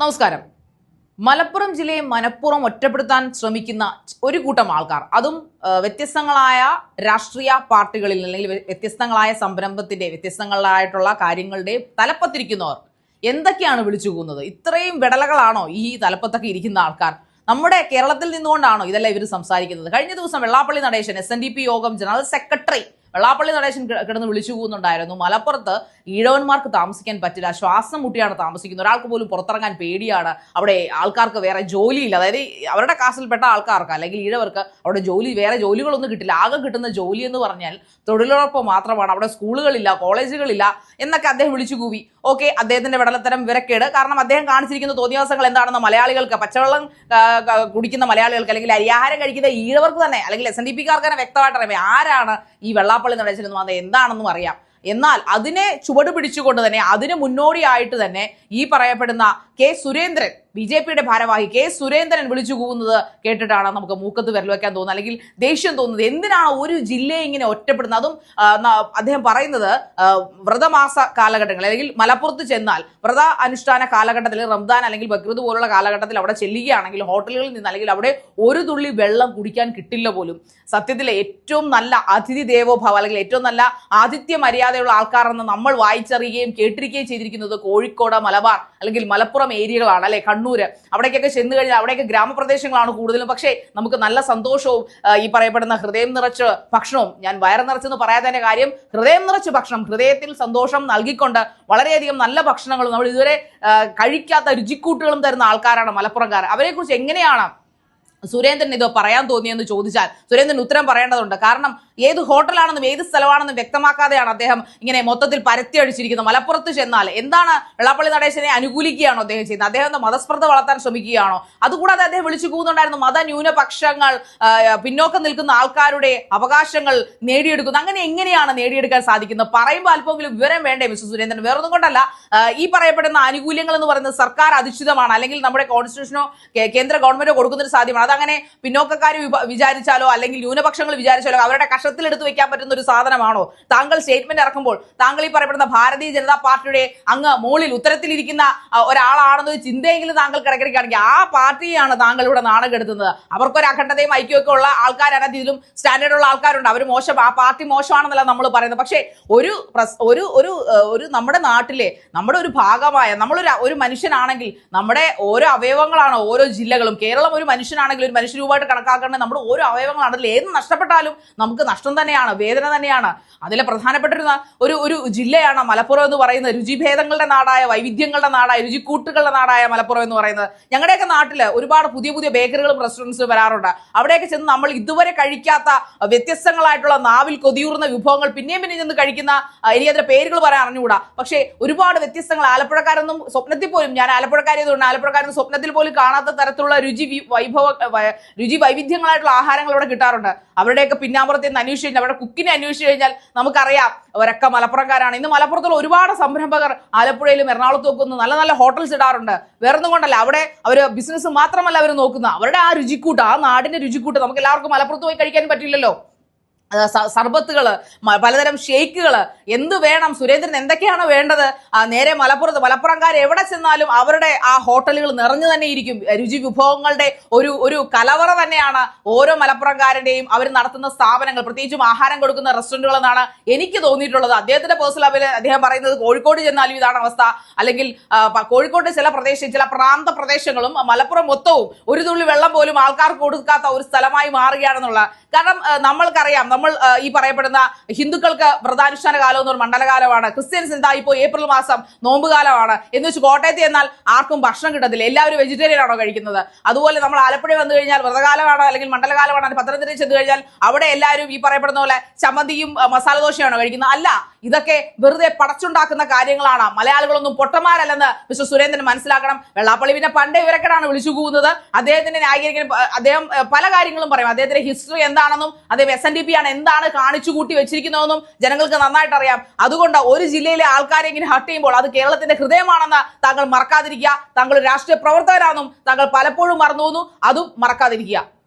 നമസ്കാരം. മലപ്പുറം ജില്ലയെ മനഃപൂർവം ഒറ്റപ്പെടുത്താൻ ശ്രമിക്കുന്ന ഒരു കൂട്ടം ആൾക്കാർ. അതും വ്യത്യസ്തങ്ങളായ രാഷ്ട്രീയ പാർട്ടികളിൽ അല്ലെങ്കിൽ വ്യത്യസ്തങ്ങളായ സംരംഭത്തിന്റെ വ്യത്യസ്തങ്ങളായിട്ടുള്ള കാര്യങ്ങളുടെ തലപ്പത്തിരിക്കുന്നവർ എന്തൊക്കെയാണ് വിളിച്ചു പോകുന്നത് ഇത്രയും വിടലകളാണോ ഈ തലപ്പത്തൊക്കെ ഇരിക്കുന്ന ആൾക്കാർ? നമ്മുടെ കേരളത്തിൽ നിന്നുകൊണ്ടാണോ ഇതെല്ലാം ഇവർ സംസാരിക്കുന്നത്? കഴിഞ്ഞ ദിവസം Vellappally Natesan S Yogam general secretary Vellappally Natesan കിടന്ന് വിളിച്ചു പോകുന്നുണ്ടായിരുന്നു. മലപ്പുറത്ത് ഈഴവന്മാർക്ക് താമസിക്കാൻ പറ്റില്ല. ശ്വാസം മുട്ടിയാണ് താമസിക്കുന്നത്. ഒരാൾക്ക് പോലും പുറത്തിറങ്ങാൻ പേടിയാണ്. അവിടെ ആൾക്കാർക്ക് വേറെ ജോലിയില്ല. അതായത് അവരുടെ കാസിൽപ്പെട്ട ആൾക്കാർക്ക് അല്ലെങ്കിൽ ഈഴവർക്ക് അവിടെ ജോലി വേറെ ജോലികളൊന്നും കിട്ടില്ല. ആകെ കിട്ടുന്ന ജോലി എന്ന് പറഞ്ഞാൽ തൊഴിലുറപ്പ് മാത്രമാണ്. അവിടെ സ്കൂളുകളില്ല കോളേജുകളില്ല എന്നൊക്കെ അദ്ദേഹം വിളിച്ചു കൂവി. ഓക്കെ അദ്ദേഹത്തിന്റെ വിടലത്തരം വിരക്കേട് കാരണം അദ്ദേഹം കാണിച്ചിരിക്കുന്ന തോന്നിയവാസങ്ങൾ എന്താണെന്ന് മലയാളികൾക്ക് പച്ചവെള്ളം കുടിക്കുന്ന മലയാളികൾക്ക് അല്ലെങ്കിൽ അരിയാഹാരം കഴിക്കുന്ന ഈഴവർക്ക് തന്നെ അല്ലെങ്കിൽ എസ് എൻ ഡി പിക്കാർക്ക് തന്നെ വ്യക്തമായിട്ട് അറിയാം. ആരാണ് ഈ വെള്ളാപ്പള്ളി നടേശനെന്നും അത് എന്താണെന്നും അറിയാം. എന്നാൽ അതിനെ ചുവട് പിടിച്ചുകൊണ്ട് തന്നെ അതിന് മുന്നോടിയായിട്ട് തന്നെ ഈ പറയപ്പെടുന്ന കെ സുരേന്ദ്രൻ ബി ജെ പിയുടെ ഭാരവാഹി കെ സുരേന്ദ്രൻ വിളിച്ചു കൂവുന്നത് കേട്ടിട്ടാണ് നമുക്ക് മൂക്കത്ത് വിരൽ വെക്കാൻ തോന്നുന്നത് അല്ലെങ്കിൽ ദേഷ്യം തോന്നുന്നത്. എന്തിനാണ് ഒരു ജില്ലയെ ഇങ്ങനെ ഒറ്റപ്പെടുന്നത് അതും അദ്ദേഹം പറയുന്നത് വ്രതമാസ കാലഘട്ടങ്ങൾ അല്ലെങ്കിൽ മലപ്പുറത്ത് ചെന്നാൽ വ്രത അനുഷ്ഠാന കാലഘട്ടത്തിൽ റംദാൻ അല്ലെങ്കിൽ ബക്രീദ് പോലുള്ള കാലഘട്ടത്തിൽ അവിടെ ചെല്ലുകയാണെങ്കിൽ ഹോട്ടലുകളിൽ നിന്ന് അല്ലെങ്കിൽ അവിടെ ഒരു തുള്ളി വെള്ളം കുടിക്കാൻ കിട്ടില്ല പോലും. സത്യത്തിലെ ഏറ്റവും നല്ല അതിഥി ദേവോഭാവം അല്ലെങ്കിൽ ഏറ്റവും നല്ല ആതിഥ്യ മര്യാദയുള്ള ആൾക്കാരെന്ന് നമ്മൾ വായിച്ചറിയുകയും കേട്ടിരിക്കുകയും ചെയ്തിരിക്കുന്നത് കോഴിക്കോട് മലബാർ അല്ലെങ്കിൽ മലപ്പുറം ഏരിയകളാണ് അല്ലെ? കണ്ണൂര്. അവിടേക്കൊക്കെ ചെന്ന് കഴിഞ്ഞാൽ അവിടെയൊക്കെ ഗ്രാമപ്രദേശങ്ങളാണ് കൂടുതലും. പക്ഷേ നമുക്ക് നല്ല സന്തോഷവും ഈ പറയപ്പെടുന്ന ഹൃദയം നിറച്ച് ഭക്ഷണവും ഞാൻ വയറ് നിറച്ചെന്ന് പറയാതെ കാര്യം ഹൃദയം നിറച്ച് ഭക്ഷണം ഹൃദയത്തിൽ സന്തോഷം നൽകിക്കൊണ്ട് വളരെയധികം നല്ല ഭക്ഷണങ്ങളും നമ്മൾ ഇതുവരെ കഴിക്കാത്ത രുചിക്കൂട്ടുകളും തരുന്ന ആൾക്കാരാണ് മലപ്പുറംകാർ അവരെക്കുറിച്ച് എങ്ങനെയാണ് സുരേന്ദ്രൻ ഇത് പറയാൻ തോന്നിയെന്ന് ചോദിച്ചാൽ സുരേന്ദ്രൻ ഉത്തരം പറയേണ്ടതുണ്ട്. കാരണം ഏത് ഹോട്ടലാണെന്നും ഏത് സ്ഥലമാണെന്നും വ്യക്തമാക്കാതെയാണ് അദ്ദേഹം ഇങ്ങനെ മൊത്തത്തിൽ പരത്തി അടിച്ചിരിക്കുന്നത്. മലപ്പുറത്ത് ചെന്നാൽ എന്താണ് വെള്ളാപ്പള്ളി നടേശനെ അനുകൂലിക്കുകയാണോ അദ്ദേഹം ചെയ്യുന്നത്? അദ്ദേഹം എന്താ മതസ്പർദ്ധ വളർത്താൻ ശ്രമിക്കുകയാണോ? അതുകൂടാതെ അദ്ദേഹം വിളിച്ചു പോകുന്നുണ്ടായിരുന്നു മതന്യൂനപക്ഷങ്ങൾ പിന്നോക്കം നിൽക്കുന്ന ആൾക്കാരുടെ അവകാശങ്ങൾ നേടിയെടുക്കുന്നു. അങ്ങനെ എങ്ങനെയാണ് നേടിയെടുക്കാൻ സാധിക്കുന്നത്? പറയുമ്പോൾ അല്പമെങ്കിലും വിവരം വേണ്ടേ മിസ്റ്റർ സുരേന്ദ്രൻ? വേറൊന്നും കൊണ്ടല്ല. ഈ പറയപ്പെടുന്ന ആനുകൂല്യങ്ങൾ എന്ന് പറയുന്നത് സർക്കാർ അധിഷ്ഠിതമാണ്. അല്ലെങ്കിൽ നമ്മുടെ കോൺസ്റ്റിറ്റ്യൂഷനോ കേന്ദ്ര ഗവൺമെന്റോ കൊടുക്കുന്നൊരു സാധ്യമാണ്. അതങ്ങനെ പിന്നോക്കക്കാർ വിചാരിച്ചാലോ അല്ലെങ്കിൽ ന്യൂനപക്ഷങ്ങൾ വിചാരിച്ചാലോ അവരുടെ കഷത്തിലെടുത്ത് വെക്കാൻ പറ്റുന്ന ഒരു സാധനമാണോ? താങ്കൾ സ്റ്റേറ്റ്മെന്റ് ഇറക്കുമ്പോൾ താങ്കൾ ഈ പറയപ്പെടുന്ന ഭാരതീയ ജനതാ പാർട്ടിയുടെ അങ്ങ് മുകളിൽ ഉത്തരത്തിലിരിക്കുന്ന ഒരാളാണെന്നൊരു ചിന്തയെങ്കിലും താങ്കൾ കിടക്കിടക്കുകയാണെങ്കിൽ ആ പാർട്ടിയാണ് താങ്കൾ ഇവിടെ നാണം അവർക്കൊരു അഖണ്ഡതയും ഐക്യമൊക്കെ ഉള്ള ആൾക്കാരാണ് ഇതിലും സ്റ്റാൻഡേർഡ് ഉള്ള ആൾക്കാരുണ്ട്. അവർ മോശം ആ പാർട്ടി മോശമാണെന്നല്ല നമ്മൾ പറയുന്നത്. പക്ഷേ ഒരു ഒരു ഒരു ഒരു നമ്മുടെ നാട്ടിലെ നമ്മുടെ ഒരു ഭാഗമായ നമ്മളൊരു ഒരു മനുഷ്യനാണെങ്കിൽ നമ്മുടെ ഓരോ അവയവങ്ങളാണ് ഓരോ ജില്ലകളും. കേരളം ഒരു മനുഷ്യനാണെങ്കിൽ ഒരു മനുഷ്യരൂപമായിട്ട് കണക്കാക്കേണ്ടത് നമ്മുടെ ഓരോ അവയവങ്ങളാണ് അതിൽ ഏത് നഷ്ടപ്പെട്ടാലും നമുക്ക് നഷ്ടം തന്നെയാണ് വേദന തന്നെയാണ്. അതിലെ പ്രധാനപ്പെട്ട ഒരു ഒരു ജില്ലയാണ് മലപ്പുറം എന്ന് പറയുന്നത്. രുചിഭേദങ്ങളുടെ നാടായ വൈവിധ്യങ്ങളുടെ നാടായ രുചിക്കൂട്ടുകളുടെ നാടായ മലപ്പുറം എന്ന് പറയുന്നത്. ഞങ്ങളുടെയൊക്കെ നാട്ടിൽ ഒരുപാട് പുതിയ പുതിയ ബേക്കറികളും റെസ്റ്റോറന്റ്സും വരാറുണ്ട്. അവിടെയൊക്കെ ചെന്ന് നമ്മൾ ഇതുവരെ കഴിക്കാത്ത വ്യത്യസ്തങ്ങളായിട്ടുള്ള നാവിൽ കൊതിയൂർന്ന വിഭവങ്ങൾ പിന്നെയും പിന്നെയും ചെന്ന് കഴിക്കുന്ന ആ, എനിക്ക് അതിന്റെ പേരുകൾ പറയാൻ അറിഞ്ഞുകൂടാ. പക്ഷേ ഒരുപാട് വ്യത്യസ്തങ്ങൾ. ആലപ്പുഴക്കാരൊന്നും സ്വപ്നത്തിൽ പോലും ഞാൻ ആലപ്പുഴക്കാരിയതുകൊണ്ട് ആലപ്പുഴക്കാരൊന്നും സ്വപ്നത്തിൽ പോലും കാണാത്ത തരത്തിലുള്ള രുചി വൈഭവ രുചി വൈവിധ്യങ്ങളായിട്ടുള്ള ആഹാരങ്ങൾ ഇവിടെ കിട്ടാറുണ്ട്. അവരുടെയൊക്കെ പിന്നാമ്പുറത്ത് നിന്ന് അന്വേഷിച്ച് കഴിഞ്ഞാൽ അവരുടെ കുക്കിനെ അന്വേഷിച്ച് കഴിഞ്ഞാൽ നമുക്കറിയാം അവരൊക്കെ മലപ്പുറംകാരാണ്. ഇന്ന് മലപ്പുറത്തുള്ള ഒരുപാട് സംരംഭകർ ആലപ്പുഴയിലും എറണാകുളത്തും ഒക്കെ നല്ല നല്ല ഹോട്ടൽസ് ഇടാറുണ്ട്. വേറൊന്നും കൊണ്ടല്ല അവിടെ അവർ ബിസിനസ് മാത്രമല്ല അവർ നോക്കുന്നത്. അവരുടെ ആ രുചിക്കൂട്ട് ആ നാടിന്റെ രുചിക്കൂട്ട് നമുക്ക് എല്ലാവർക്കും മലപ്പുറത്ത് പോയി കഴിക്കാൻ പറ്റില്ലല്ലോ. ആ, സ- സർബത്തുകൾ പലതരം ഷേക്കുകൾ എന്ത് വേണം? സുരേന്ദ്രൻ എന്തൊക്കെയാണ് വേണ്ടത്? നേരെ മലപ്പുറത്ത് മലപ്പുറംകാർ എവിടെ ചെന്നാലും അവരുടെ ആ ഹോട്ടലുകൾ നിറഞ്ഞു തന്നെ ഇരിക്കും. രുചി വിഭവങ്ങളുടെ ഒരു ഒരു കലവറ തന്നെയാണ് ഓരോ മലപ്പുറംകാരന്റെയും അവർ നടത്തുന്ന സ്ഥാപനങ്ങൾ. പ്രത്യേകിച്ചും ആഹാരം കൊടുക്കുന്ന റെസ്റ്റോറന്റുകൾ എന്നാണ് എനിക്ക് തോന്നിയിട്ടുള്ളത്. അദ്ദേഹത്തിന്റെ പേഴ്സണൽ അവർ അദ്ദേഹം പറയുന്നത് കോഴിക്കോട് ചെന്നാലും ഇതാണ് അവസ്ഥ. അല്ലെങ്കിൽ കോഴിക്കോട് ചില പ്രദേശം ചില പ്രാന്ത പ്രദേശങ്ങളും മലപ്പുറം മൊത്തവും ഒരു തുള്ളി വെള്ളം പോലും ആൾക്കാർക്ക് കൊടുക്കാത്ത ഒരു സ്ഥലമായി മാറുകയാണെന്നുള്ള. കാരണം നമ്മൾക്കറിയാം നമ്മൾ ഈ പറയപ്പെടുന്ന ഹിന്ദുക്കൾക്ക് വ്രതാനുഷ്ഠാന കാലം എന്ന് മണ്ഡലകാലമാണ്. ക്രിസ്ത്യൻസ് എന്താ ഇപ്പോൾ ഏപ്രിൽ മാസം നോമ്പ് കാലമാണ് എന്ന് വെച്ച് കോട്ടയത്ത് എന്നാൽ ആർക്കും ഭക്ഷണം കിട്ടത്തില്ല. എല്ലാവരും വെജിറ്റേറിയൻ ആണോ കഴിക്കുന്നത്? അതുപോലെ നമ്മൾ ആലപ്പുഴ വന്നു കഴിഞ്ഞാൽ വ്രതകാലമാണ് അല്ലെങ്കിൽ മണ്ഡലകാലമാണ്. പത്തനംതിട്ടയിൽ പത്തനംതിട്ട ചെന്ന് കഴിഞ്ഞാൽ അവിടെ എല്ലാവരും ഈ പറയപ്പെടുന്ന പോലെ ചമ്മന്തിയും ആ, മസാല ദോശയാണോ കഴിക്കുന്നത്? അല്ല. ഇതൊക്കെ വെറുതെ പടച്ചുണ്ടാക്കുന്ന കാര്യങ്ങളാണ്. മലയാളികളൊന്നും പൊട്ടന്മാരല്ലെന്ന് മിസ്റ്റർ സുരേന്ദ്രൻ മനസ്സിലാക്കണം. വെള്ളാപ്പള്ളി പിന്നെ പണ്ടേ ഇവരൊക്കെയാണ് വിളിച്ചു പോകുന്നത് അദ്ദേഹത്തിന്റെ ന്യായീകരിക്കാൻ പ- അദ്ദേഹം പല കാര്യങ്ങളും പറയും. അദ്ദേഹത്തിന്റെ ഹിസ്റ്ററി എന്താണെന്നും അദ്ദേഹം എസ് എൻ ഡി പി ആണ് എന്താണ് കാണിച്ചു കൂട്ടി വെച്ചിരിക്കുന്നതെന്നും ജനങ്ങൾക്ക് നന്നായിട്ട് അറിയാം അതുകൊണ്ട് ഒരു ജില്ലയിലെ ആൾക്കാരെ ഇങ്ങനെ ഹട്ട് ചെയ്യുമ്പോൾ അത് കേരളത്തിന്റെ ഹൃദയമാണെന്ന് താങ്കൾ മറക്കാതിരിക്കുക. താങ്കൾ രാഷ്ട്രീയ പ്രവർത്തകരാണെന്നും താങ്കൾ പലപ്പോഴും മറന്നു അതും മറക്കാതിരിക്കുക.